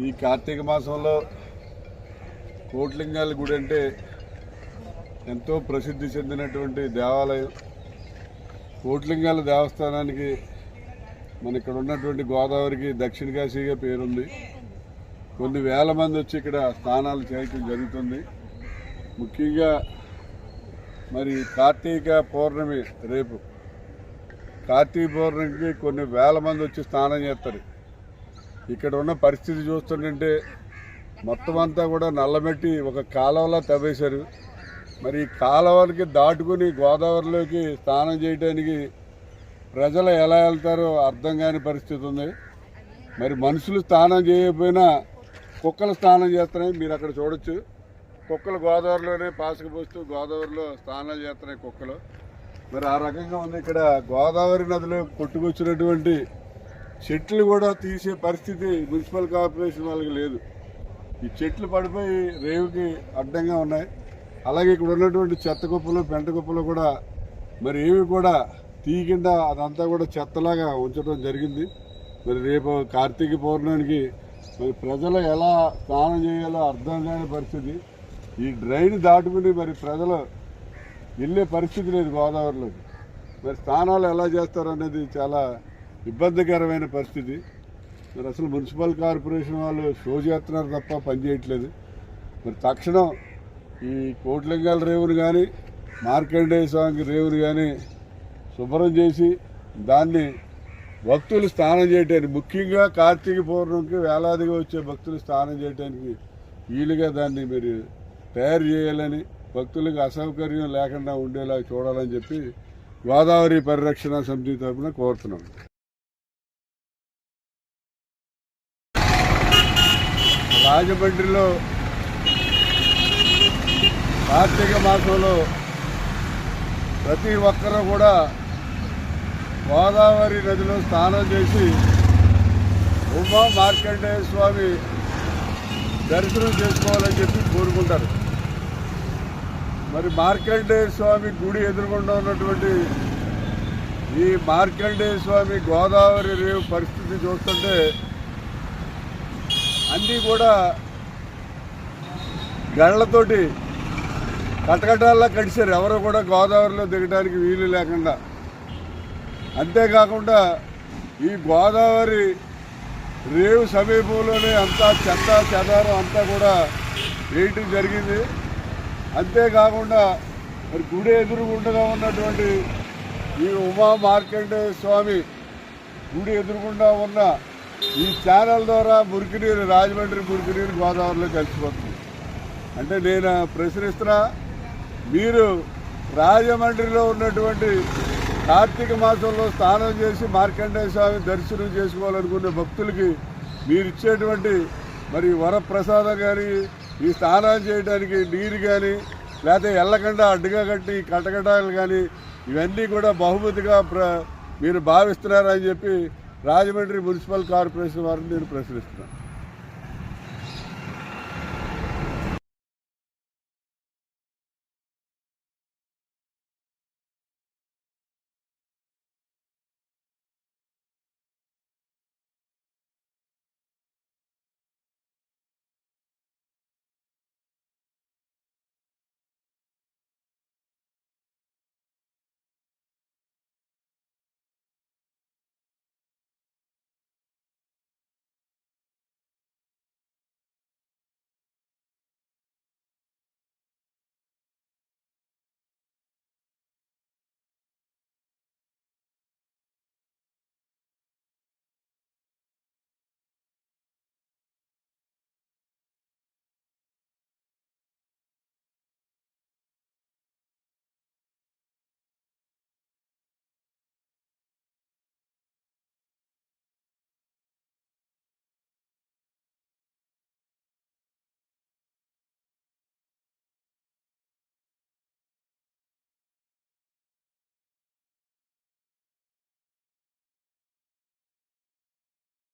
ఈ కార్తీక మాసంలో కోట్లింగాల గుడి అంటే ఎంతో ప్రసిద్ధి చెందినటువంటి దేవాలయం. కోట్లింగాల దేవస్థానానికి మన ఇక్కడ ఉన్నటువంటి గోదావరికి దక్షిణ కాశీగా పేరుంది. కొన్ని వేల మంది వచ్చి ఇక్కడ స్నానాలు చేయటం జరుగుతుంది. ముఖ్యంగా మరి కార్తీక పౌర్ణమి రేపు. కార్తీక పౌర్ణమికి కొన్ని వేల మంది వచ్చి స్నానం చేస్తారు. ఇక్కడ ఉన్న పరిస్థితి చూస్తుంటే మొత్తం అంతా కూడా నల్లమెట్టి ఒక కాలువలా తవ్వేశారు. మరి ఈ కాలువలకి దాటుకుని గోదావరిలోకి స్నానం చేయడానికి ప్రజలు ఎలా వెళ్తారో అర్థం కాని పరిస్థితి ఉంది. మరి మనుషులు స్నానం చేయకపోయినా కుక్కలు స్నానం చేస్తున్నాయి మీరు అక్కడ చూడొచ్చు. కుక్కలు గోదావరిలోనే పాసుకు పోస్తూ గోదావరిలో స్నానాలు చేస్తున్నాయి కుక్కలు. మరి ఆ రకంగా ఉంది ఇక్కడ గోదావరి నదిలో కొట్టుకొచ్చినటువంటి చెట్లు కూడా తీసే పరిస్థితి మున్సిపల్ కార్పొరేషన్ వాళ్ళకి లేదు. ఈ చెట్లు పడిపోయి రేవుకి అడ్డంగా ఉన్నాయి. అలాగే ఇక్కడ ఉన్నటువంటి చెత్త కుప్పలు పెంట కుప్పలు కూడా మరి ఏవి కూడా తీయకుండా అదంతా కూడా చెత్తలాగా ఉంచడం జరిగింది. మరి రేపు కార్తీక పౌర్ణమికి మరి ప్రజలు ఎలా స్నానం చేయాలో అర్థం కాని పరిస్థితి. ఈ డ్రైన్ దాటుకుని మరి ప్రజలు వెళ్ళే పరిస్థితి లేదు గోదావరిలోకి. మరి స్నానాలు ఎలా చేస్తారు అనేది చాలా ఇబ్బందికరమైన పరిస్థితి. మరి అసలు మున్సిపల్ కార్పొరేషన్ వాళ్ళు షో చేస్తున్నారు తప్ప పనిచేయట్లేదు మరి తక్షణం ఈ కోట్లింగాల రేవుని కానీ మార్కండేయ స్వామికి రేవుని కానీ శుభ్రం చేసి దాన్ని భక్తులు స్నానం చేయటానికి ముఖ్యంగా కార్తీక పౌర్ణమికి వేలాదిగా వచ్చే భక్తులు స్నానం చేయడానికి వీలుగా దాన్ని మీరు తయారు చేయాలని భక్తులకు అసౌకర్యం లేకుండా ఉండేలా చూడాలని చెప్పి గోదావరి పరిరక్షణ సమితి తరఫున కోరుతున్నాం. రాజమండ్రిలో కార్తీక మాసంలో ప్రతి ఒక్కరూ కూడా గోదావరి నదిలో స్నానం చేసి ఉమా మార్కండేయ స్వామి దర్శనం చేసుకోవాలని చెప్పి కోరుకుంటారు. మరి మార్కండేయ స్వామి గుడి ఎదురుగుండా ఉన్నటువంటి ఈ మార్కండేయ స్వామి గోదావరి రేవు పరిస్థితి చూస్తుంటే అన్నీ కూడా గళ్ళతోటి కటకటాల్లో కడిచారు ఎవరు కూడా గోదావరిలో దిగడానికి వీలు లేకుండా. అంతేకాకుండా ఈ గోదావరి రేవు సమీపంలోనే అంతా చెత్త చెదారం అంతా కూడా వేయటం జరిగింది. అంతేకాకుండా మరి గుడి ఎదురుగుండగా ఉన్నటువంటి ఈ ఉమా మార్కండేయ స్వామి గుడి ఎదురుగుండా ఉన్న ఈ ఛానల్ ద్వారా మురికినీరు రాజమండ్రి మురికినీరు గోదావరిలో కలిసిపోతుంది. అంటే నేను ప్రశ్నిస్తున్నా మీరు రాజమండ్రిలో ఉన్నటువంటి కార్తీక మాసంలో స్నానం చేసి మార్కండేయ స్వామి దర్శనం చేసుకోవాలనుకునే భక్తులకి మీరు ఇచ్చేటువంటి మరి వరప్రసాదం కానీ ఈ స్నానం చేయడానికి నీరు కానీ లేకపోతే ఎల్లకుండా అడ్డుగా కట్టి కటకటాలు కానీ ఇవన్నీ కూడా బహుమతిగా ప్ర మీరు భావిస్తున్నారని చెప్పి రాజమండ్రి మున్సిపల్ కార్పొరేషన్ వారిని నేను ప్రశ్నిస్తున్నాను.